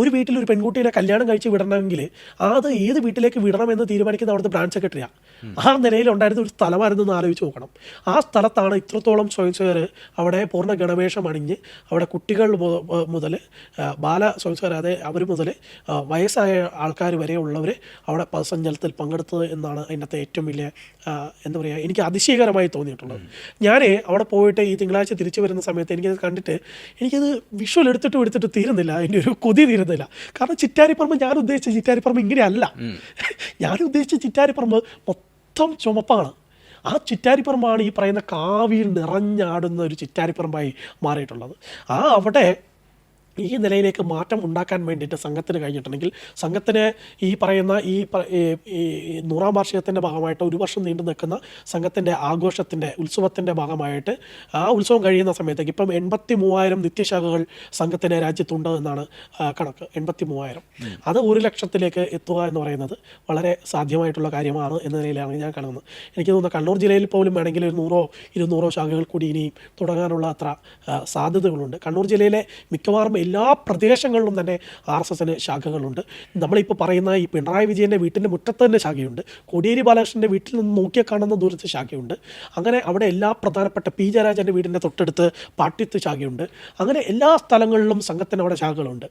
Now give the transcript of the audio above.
ഒരു വീട്ടിൽ ഒരു പെൺകുട്ടീനെ കല്യാണം കഴിച്ച് വിടണമെങ്കിൽ അത് ഏത് വീട്ടിലേക്ക് വിടണമെന്ന് തീരുമാനിക്കുന്ന അവിടുത്തെ ബ്രാഞ്ച് സെക്രട്ടറിയാണ് ആ നിലയിൽ ഉണ്ടായിരുന്ന ഒരു സ്ഥലമായിരുന്നു എന്ന് ആലോചിച്ച് നോക്കണം. ആ സ്ഥലത്താണ് ഇത്രത്തോളം സ്വയംസേവർ അവിടെ പൂർണ ഗണവേഷം അണിഞ്ഞ് അവിടെ കുട്ടികൾ മുതൽ ബാല സ്വയംസേവർ അതെ അവർ മുതൽ വയസ്സായ ആൾക്കാർ വരെ ഉള്ളവർ അവിടെ പദസഞ്ചലനത്തിൽ പങ്കെടുത്തത് എന്നാണ് അതിനകത്തെ ഏറ്റവും വലിയ എന്താ പറയുക എനിക്ക് അതിശയകരമായി തോന്നിയിട്ടുള്ളത്. ഞാൻ അവിടെ പോയിട്ട് ഈ തിങ്കളാഴ്ച തിരിച്ചു വരുന്ന സമയത്ത് എനിക്കത് കണ്ടിട്ട് എനിക്കത് വിഷ്വൽ എടുത്തിട്ടും എടുത്തിട്ട് തീരുന്നില്ല. അതിന്റെ ഒരു കൊതി തീരുന്നില്ല. കാരണം ചിറ്റാരിപ്പറമ്പ് ഞാൻ ഉദ്ദേശിച്ച ചിറ്റാരിപ്പറമ്പ് ഇങ്ങനെയല്ല. ഞാൻ ഉദ്ദേശിച്ച ചിറ്റാരിപ്പറമ്പ് മൊത്തം ചുമപ്പാണ്. ആ ചിറ്റാരിപ്പറമ്പാണ് ഈ പറയുന്ന കാവിയിൽ നിറഞ്ഞാടുന്ന ഒരു ചിറ്റാരിപ്പറമ്പായി മാറിയിട്ടുള്ളത്. ആ അവിടെ ഈ നിലയിലേക്ക് മാറ്റം ഉണ്ടാക്കാൻ വേണ്ടിയിട്ട് സംഘത്തിന് കഴിഞ്ഞിട്ടുണ്ടെങ്കിൽ സംഘത്തിന് ഈ പറയുന്ന ഈ നൂറാം വാർഷികത്തിന്റെ ഭാഗമായിട്ട് ഒരു വർഷം നീണ്ടു നിൽക്കുന്ന സംഘത്തിന്റെ ആഘോഷത്തിന്റെ ഉത്സവത്തിന്റെ ഭാഗമായിട്ട് ആ ഉത്സവം കഴിയുന്ന സമയത്തേക്ക് ഇപ്പം എൺപത്തി മൂവായിരം നിത്യശാഖകൾ സംഘത്തിന് രാജ്യത്തുണ്ട് എന്നാണ് കണക്ക്. എൺപത്തി മൂവായിരം അത് ഒരു ലക്ഷത്തിലേക്ക് എത്തുക എന്ന് പറയുന്നത് വളരെ സാധ്യമായിട്ടുള്ള കാര്യമാണ് എന്ന നിലയിലാണ് ഞാൻ കാണുന്നത്. എനിക്ക് തോന്നുന്നു കണ്ണൂർ ജില്ലയിൽ പോലും വേണമെങ്കിൽ ഒരു നൂറോ ഇരുന്നൂറോ ശാഖകൾ കൂടി ഇനിയും തുടങ്ങാനുള്ള അത്ര സാധ്യതകളുണ്ട്. കണ്ണൂർ ജില്ലയിലെ മിക്കവാറും എല്ലാ പ്രദേശങ്ങളിലും തന്നെ ആർ എസ് എസിന് ശാഖകളുണ്ട്. നമ്മളിപ്പോൾ പറയുന്ന ഈ പിണറായി വിജയന്റെ വീട്ടിന്റെ മുറ്റത്ത് തന്നെ ശാഖയുണ്ട്. കോടിയേരി ബാലകൃഷ്ണന്റെ വീട്ടിൽ നിന്ന് നോക്കിയാൽ കാണുന്ന ദൂരത്ത് ശാഖയുണ്ട്. അങ്ങനെ അവിടെ എല്ലാ പ്രധാനപ്പെട്ട പി ജയരാജന്റെ വീടിന്റെ തൊട്ടടുത്ത് പാട്ടിത്ത് ശാഖയുണ്ട്. അങ്ങനെ എല്ലാ സ്ഥലങ്ങളിലും സംഘത്തിന് അവിടെ ശാഖകളുണ്ട്.